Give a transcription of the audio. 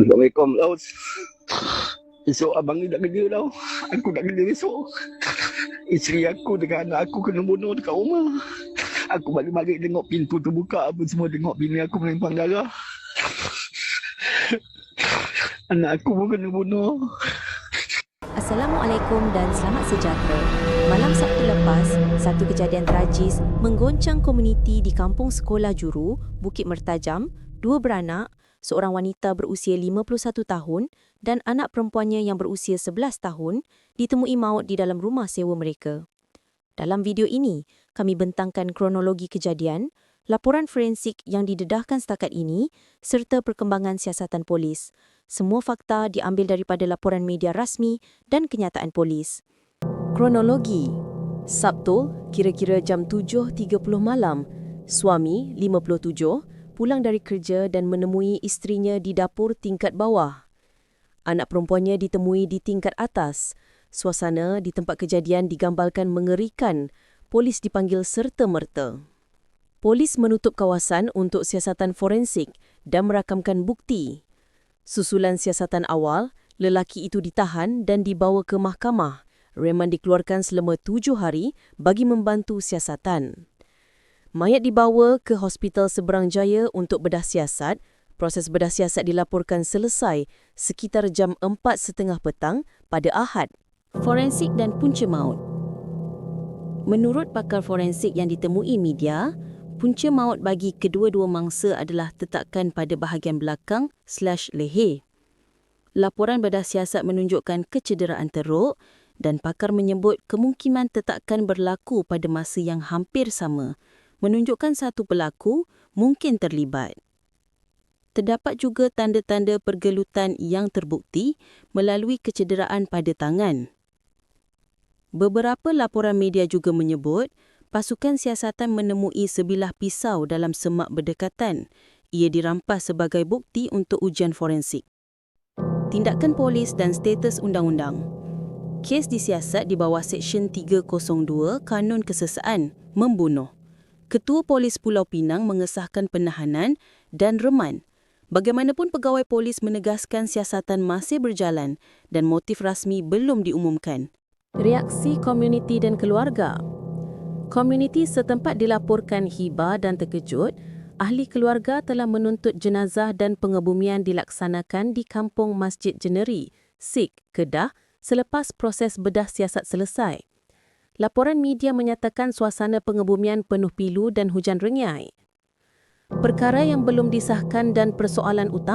Assalamualaikum Laus. Esok abang ni nak kerja tau. Aku nak kerja besok. Isteri aku dengan anak aku kena bunuh dekat rumah. Aku balik-balik tengok pintu terbuka apa semua tengok bini aku melempang darah. Anak aku pun kena bunuh. Assalamualaikum dan selamat sejahtera. Malam Sabtu lepas, satu kejadian tragis menggoncang komuniti di kampung sekolah Juru, Bukit Mertajam, dua beranak, seorang wanita berusia 51 tahun dan anak perempuannya yang berusia 11 tahun ditemui maut di dalam rumah sewa mereka. Dalam video ini, kami bentangkan kronologi kejadian, laporan forensik yang didedahkan setakat ini serta perkembangan siasatan polis. Semua fakta diambil daripada laporan media rasmi dan kenyataan polis. Kronologi Sabtu, kira-kira jam 7.30 malam, suami 57 pulang dari kerja dan menemui isterinya di dapur tingkat bawah. Anak perempuannya ditemui di tingkat atas. Suasana di tempat kejadian digambarkan mengerikan. Polis dipanggil serta-merta. Polis menutup kawasan untuk siasatan forensik dan merakamkan bukti. Susulan siasatan awal, lelaki itu ditahan dan dibawa ke mahkamah. Reman dikeluarkan selama tujuh hari bagi membantu siasatan. Mayat dibawa ke Hospital Seberang Jaya untuk bedah siasat. Proses bedah siasat dilaporkan selesai sekitar jam 4.30 petang pada Ahad. Forensik dan punca maut Menurut pakar forensik yang ditemui media, punca maut bagi kedua-dua mangsa adalah tetakan pada bahagian belakang slash leher. Laporan bedah siasat menunjukkan kecederaan teruk dan pakar menyebut kemungkinan tetakan berlaku pada masa yang hampir sama, menunjukkan satu pelaku mungkin terlibat. Terdapat juga tanda-tanda pergelutan yang terbukti melalui kecederaan pada tangan. Beberapa laporan media juga menyebut pasukan siasatan menemui sebilah pisau dalam semak berdekatan. Ia dirampas sebagai bukti untuk ujian forensik. Tindakan polis dan status undang-undang. Kes disiasat di bawah Seksyen 302 Kanun Kesesaan, membunuh. Ketua Polis Pulau Pinang mengesahkan penahanan dan reman. Bagaimanapun pegawai polis menegaskan siasatan masih berjalan dan motif rasmi belum diumumkan. Reaksi komuniti dan keluarga Komuniti setempat dilaporkan hiba dan terkejut, ahli keluarga telah menuntut jenazah dan pengebumian dilaksanakan di Kampung Masjid Jeneri, Sik, Kedah selepas proses bedah siasat selesai. Laporan media menyatakan suasana pengebumian penuh pilu dan hujan rengai. Perkara yang belum disahkan dan persoalan utama